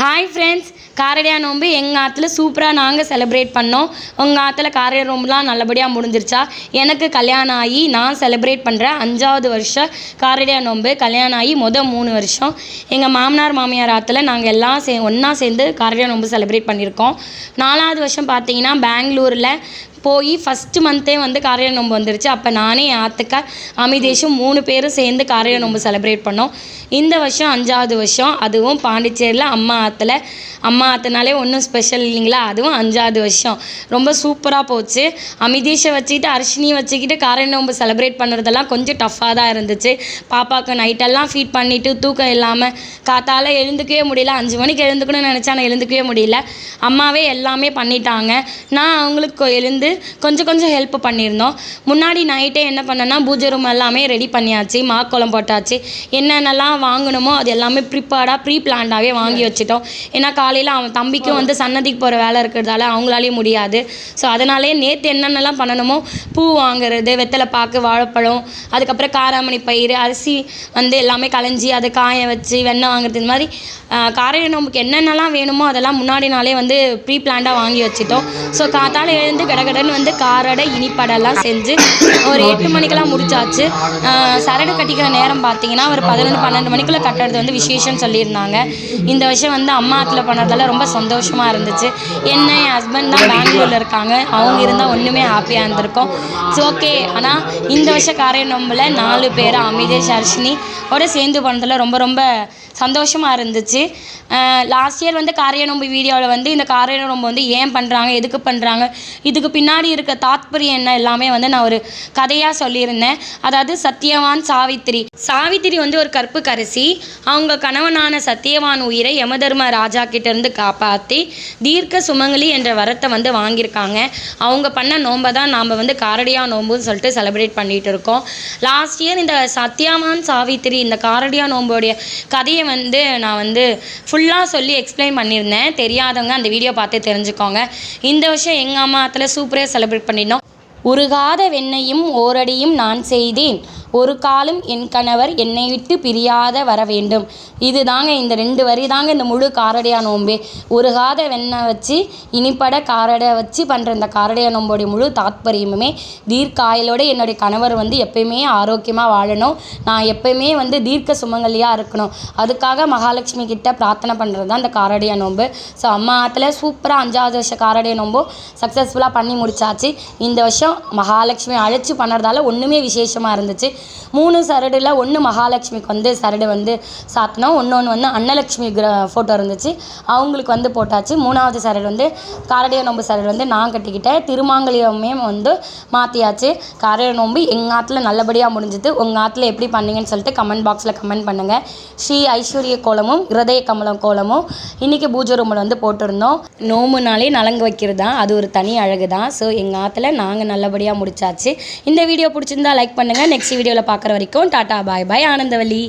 Hi friends காரடியா நோன்பு எங்கள் ஆற்றுல சூப்பராக நாங்கள் செலிப்ரேட் பண்ணோம். உங்கள் ஆற்றுல காரடியா நோம்புலாம் நல்லபடியாக முடிஞ்சிருச்சா? எனக்கு கல்யாணம் ஆகி நான் செலிப்ரேட் பண்ணுறேன் அஞ்சாவது வருஷம் காரடியா நோன்பு கல்யாணம் ஆகி மொதல் மூணு வருஷம். எங்கள் மாமனார் மாமியார் ஆற்றுல நாங்கள் எல்லாம் சே ஒன்றா சேர்ந்து காரடியா நோன்பு செலிப்ரேட் பண்ணியிருக்கோம். நாலாவது வருஷம் பார்த்தீங்கன்னா பெங்களூரில் போய் ஃபஸ்ட்டு மந்த்தே வந்து காரையில நோன்பு வந்துருச்சு. அப்போ நானே என் ஆத்துக்கார் அமிதேஷும் மூணு பேரும் சேர்ந்து காரையில நோன்பு செலிப்ரேட் பண்ணோம். இந்த வருஷம் அஞ்சாவது வருஷம். அதுவும் பாண்டிச்சேரியில் அம்மா ஆற்றுல அம்மா ஆற்றுனாலே ஒன்றும் ஸ்பெஷல் இல்லைங்களா? அதுவும் அஞ்சாவது வருஷம். ரொம்ப சூப்பராக போச்சு. அமிதேஷை வச்சுக்கிட்டு அர்ஷினியை வச்சுக்கிட்டு காரையில நோன்பு செலிப்ரேட் பண்ணுறதெல்லாம் கொஞ்சம் டஃப்பாக தான் இருந்துச்சு. பாப்பாவுக்கு நைட்டெல்லாம் ஃபீட் பண்ணிவிட்டு தூக்கம் இல்லாமல் காத்தால எழுந்துக்கவே முடியல. அஞ்சு மணிக்கு எழுந்துக்கணும்னு நினச்சா நான் எழுந்துக்கவே முடியல. அம்மாவே எல்லாமே பண்ணிட்டாங்க. நான் அவங்களுக்கு எழுந்து கொஞ்சம் கொஞ்சம் ஹெல்ப் பண்ணியிருந்தோம். முன்னாடி நைட்டே என்ன பண்ணேன்னா பூஜை ரூம் எல்லாமே ரெடி பண்ணியாச்சு மாக்கோலம் போட்டாச்சு. என்னென்னலாம் வாங்கணுமோ அது எல்லாமே ப்ரிப்பேர்டாக ப்ரீ பிளான்டாகவே வாங்கி வச்சுட்டோம். ஏன்னா காலையில் அவன் தம்பிக்கும் வந்து சன்னதிக்கு போகிற வேலை இருக்கிறதால அவங்களாலேயும் முடியாது. ஸோ அதனாலே நேற்று என்னென்னலாம் பண்ணணுமோ பூ வாங்குறது வெத்தலை பாக்கு வாழைப்பழம் அதுக்கப்புறம் காராமணி பயிறு அரிசி வந்து எல்லாமே களைஞ்சி அதை காய வச்சு வெண்ணெய் வாங்குறது இந்த மாதிரி காரைய நோம்புக்கு என்னென்னலாம் வேணுமோ அதெல்லாம் முன்னாடி நாளே வந்து ப்ரீ பிளான்டாக வாங்கி வச்சுட்டோம். ஸோ காத்தால எழுந்து சரண் வந்து காரடை இனிப்படெல்லாம் செஞ்சு ஒரு எட்டு மணிக்கெல்லாம் முடிச்சாச்சு. சரடு கட்டிக்கிற நேரம் பார்த்தீங்கன்னா ஒரு பதினொன்று பன்னெண்டு மணிக்குள்ளே கட்டுறது வந்து விசேஷம்னு சொல்லியிருந்தாங்க. இந்த வருஷம் வந்து அம்மா ஆற்றுல பண்ணதால ரொம்ப சந்தோஷமாக இருந்துச்சு. என்ன என் ஹஸ்பண்ட் தான் பெங்களூரில் இருக்காங்க. அவங்க இருந்தால் ஒன்றுமே ஹாப்பியாக இருந்திருக்கும். ஸோ ஓகே ஆனால் இந்த வருஷம் காரைய நோம்பில். நாலு பேர் அமிதேஷ் ஹர்ஷினி ஓட சேர்ந்து பண்ணதில் ரொம்ப ரொம்ப சந்தோஷமாக இருந்துச்சு. லாஸ்ட் இயர் வந்து காரைய நோம்பு வீடியோவில் வந்து இந்த காரிய நோம்பு வந்து ஏன் பண்ணுறாங்க எதுக்கு பண்ணுறாங்க இதுக்கு பின்னாடி இருக்க தாத்பரியம் என்ன எல்லாமே வந்து நான் ஒரு கதையாக சொல்லியிருந்தேன். அதாவது சத்தியவான் சாவித்திரி. சாவித்திரி வந்து ஒரு கற்புக்கரசி அவங்க கணவனான சத்தியவான் உயிரை யமதர்ம ராஜா கிட்டேருந்து காப்பாற்றி தீர்க்க சுமங்கலி என்ற வரத்தை வந்து வாங்கியிருக்காங்க. அவங்க பண்ண நோன்பை தான் நாம் வந்து காரடியா நோம்புன்னு சொல்லிட்டு செலிப்ரேட் பண்ணிகிட்டு இருக்கோம். லாஸ்ட் இயர் இந்த சத்தியவான் சாவித்திரி இந்த காரடியா நோம்போடைய கதையை வந்து நான் வந்து ஃபுல்லாக சொல்லி எக்ஸ்பிளைன் பண்ணியிருந்தேன். தெரியாதவங்க அந்த வீடியோ பார்த்து தெரிஞ்சுக்கோங்க. இந்த வருஷம் எங்கள் அம்மா ஆற்றுல சூப்பராக செலிப்ரேட் பண்ணியிருந்தோம் உருகாத வெண்ணையும் ஓரடியும் நான் செய்தேன். ஒரு காலம் என் கணவர் என்னை விட்டு பிரியாத வர வேண்டும். இது தாங்க இந்த ரெண்டு வரி தாங்க இந்த முழு காரடையா நோம்பே உருகாத வெண்ணெய் வச்சு இனிப்பட காரடை வச்சு பண்ணுற இந்த காரடையா நோம்போடைய முழு தாத்பரியமுமே தீர்க்காயலோட என்னுடைய கணவர் வந்து எப்பயுமே ஆரோக்கியமாக வாழணும். நான் எப்பயுமே வந்து தீர்க்க சுமங்கலியாக இருக்கணும். அதுக்காக மகாலட்சுமி கிட்ட பிரார்த்தனை பண்ணுறது தான் இந்த காரடையா நோம்பு ஸோ அம்மா ஆற்றுல சூப்பராக அஞ்சாவது வருஷம் காரடையா நோம்பும் சக்ஸஸ்ஃபுல்லாக பண்ணி முடிச்சாச்சு. இந்த வருஷம் மகாலட்சுமி அழைச்சி பண்ணுறதால ஒன்றுமே விசேஷமாக இருந்துச்சு. மூணு சரடில் ஒன்று மகாலட்சுமிக்கு வந்து சரடு வந்து சாத்தினோம். இன்னொன்று வந்து அன்னலட்சுமி கிர ஃபோட்டோ இருந்துச்சு. அவங்களுக்கு வந்து போட்டாச்சு. மூணாவது சரடு வந்து காரடிய நோம்பு சரடு வந்து நான் கட்டிக்கிட்டேன். திருமாங்கலியமே வந்து மாற்றியாச்சு காரடிய நோம்பு எங்கள் ஆற்றுல நல்லபடியாக முடிஞ்சுது. உங்கள் ஆற்றுல எப்படி பண்ணீங்கன்னு சொல்லிட்டு கமெண்ட் பாக்ஸில் கமெண்ட் பண்ணுங்கள் ஸ்ரீ ஐஸ்வர்ய கோலமும் ஹிரதய கமலம் கோலமும் இன்றைக்கி பூஜை ரூமில் வந்து போட்டிருந்தோம். நோம்புனாலே நலங்கு வைக்கிறது தான் அது ஒரு தனி அழகு தான் ஸோ எங்கள் ஆற்றுல நாங்கள் நல்லபடியாக முடிச்சாச்சு. இந்த வீடியோ பிடிச்சிருந்தா லைக் பண்ணுங்கள் நெக்ஸ்ட் வீடியோவில் பார்க்குற வரைக்கும் டாட்டா பாய் பாய் ஆனந்தவல்லி